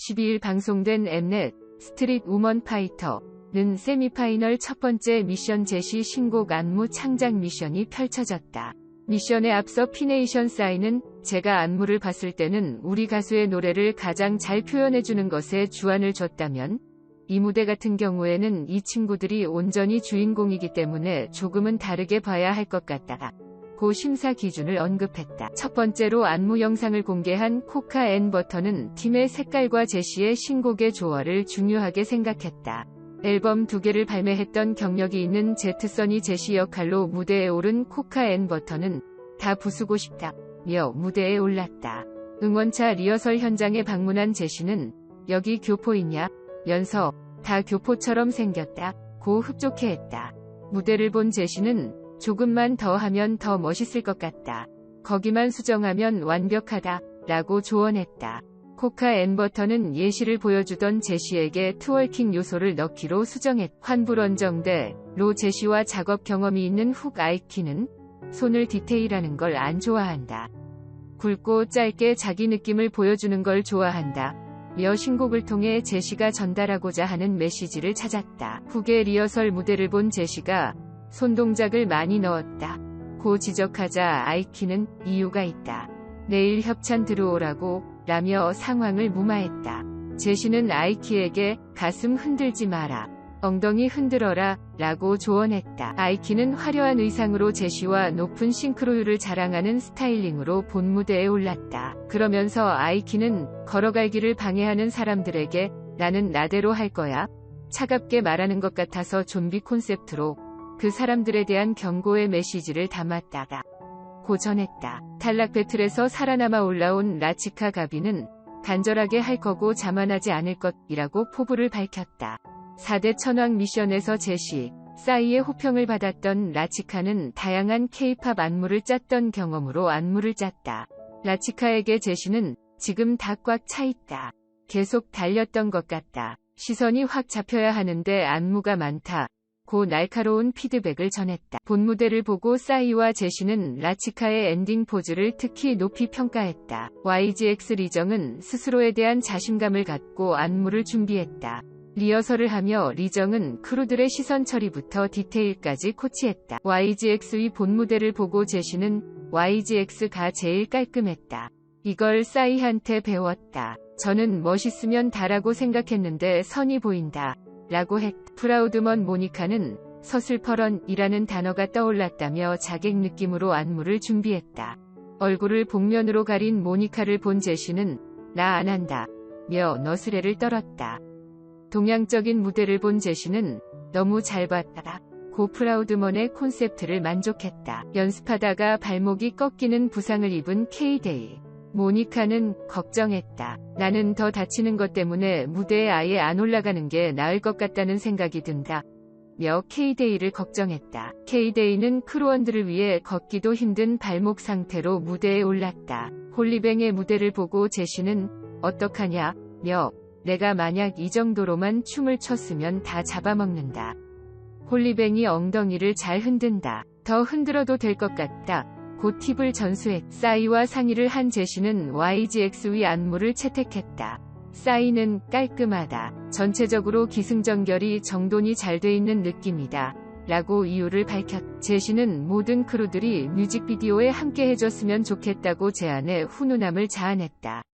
12일 방송된 엠넷 스트릿 우먼 파이터는 세미파이널 첫 번째 미션 제시 신곡 안무 창작 미션이 펼쳐졌다. 미션에 앞서 피네이션 사인은 제가 안무를 봤을 때는 우리 가수의 노래를 가장 잘 표현해주는 것에 주안을 줬다면 이 무대 같은 경우에는 이 친구들이 온전히 주인공이기 때문에 조금은 다르게 봐야 할 것 같다. 고 심사 기준을 언급했다. 첫 번째로 안무 영상을 공개한 코카 앤 버터는 팀의 색깔과 제시의 신곡의 조화를 중요하게 생각했다. 앨범 두 개를 발매했던 경력이 있는 제트선이 제시 역할로 무대에 오른 코카 앤 버터는 다 부수고 싶다. 며 무대에 올랐다. 응원차 리허설 현장에 방문한 제시는 여기 교포 있냐? 면서 다 교포처럼 생겼다. 고 흡족해했다. 무대를 본 제시는 조금만 더 하면 더 멋있을 것 같다. 거기만 수정하면 완벽하다. 라고 조언했다. 코카 앤버터는 예시를 보여주던 제시에게 트월킹 요소를 넣기로 수정했. 환불원정대 로 제시와 작업 경험이 있는 훅 아이키는 손을 디테일하는 걸 안 좋아한다. 굵고 짧게 자기 느낌을 보여주는 걸 좋아한다. 며 신곡을 통해 제시가 전달하고자 하는 메시지를 찾았다. 훅의 리허설 무대를 본 제시가 손동작을 많이 넣었다. 고 지적하자 아이키는 이유가 있다. 내일 협찬 들어오라고 라며 상황을 무마했다. 제시는 아이키에게 가슴 흔들지 마라. 엉덩이 흔들어라 라고 조언했다. 아이키는 화려한 의상으로 제시와 높은 싱크로율을 자랑하는 스타일링으로 본 무대에 올랐다. 그러면서 아이키는 걸어갈 길을 방해하는 사람들에게 나는 나대로 할 거야. 차갑게 말하는 것 같아서 좀비 콘셉트로 그 사람들에 대한 경고의 메시지를 담았다가 고전했다. 탈락 배틀에서 살아남아 올라온 라치카 가비는 간절하게 할 거고 자만하지 않을 것이라고 포부를 밝혔다. 4대 천왕 미션에서 제시, 싸이의 호평을 받았던 라치카는 다양한 케이팝 안무를 짰던 경험으로 안무를 짰다. 라치카에게 제시는 지금 다 꽉 차 있다. 계속 달렸던 것 같다. 시선이 확 잡혀야 하는데 안무가 많다. 고 날카로운 피드백을 전했다. 본 무대를 보고 싸이와 제시는 라치카의 엔딩 포즈를 특히 높이 평가했다. YGX 리정은 스스로에 대한 자신감을 갖고 안무를 준비했다. 리허설을 하며 리정은 크루들의 시선 처리부터 디테일까지 코치했다. YGX의 본 무대를 보고 제시는 YGX가 제일 깔끔했다. 이걸 싸이한테 배웠다. 저는 멋있으면 다라고 생각했는데 선이 보인다. 라고 했. 프라우드먼 모니카는 서슬퍼런이라는 단어가 떠올랐다며 자객 느낌으로 안무를 준비했다. 얼굴을 복면으로 가린 모니카를 본 제시는 나 안 한다. 며 너스레를 떨었다. 동양적인 무대를 본 제시는 너무 잘 봤다. 고 프라우드먼의 콘셉트를 만족했다. 연습하다가 발목이 꺾이는 부상을 입은 K-데이. 모니카는 걱정했다. 나는 더 다치는 것 때문에 무대에 아예 안 올라가는 게 나을 것 같다는 생각이 든다. 며 K-데이를 걱정했다. K-데이는 크루원들을 위해 걷기도 힘든 발목 상태로 무대에 올랐다. 홀리뱅의 무대를 보고 제시는 어떡하냐? 며 내가 만약 이 정도로만 춤을 췄으면 다 잡아먹는다. 홀리뱅이 엉덩이를 잘 흔든다. 더 흔들어도 될 것 같다. 고 팁을 전수했. 싸이와 상의를 한 제시는 YGX의 안무를 채택했다. 싸이는 깔끔하다. 전체적으로 기승전결이 정돈이 잘 돼 있는 느낌이다. 라고 이유를 밝혔. 제시는 모든 크루들이 뮤직비디오에 함께 해줬으면 좋겠다고 제안해 훈훈함을 자아냈다.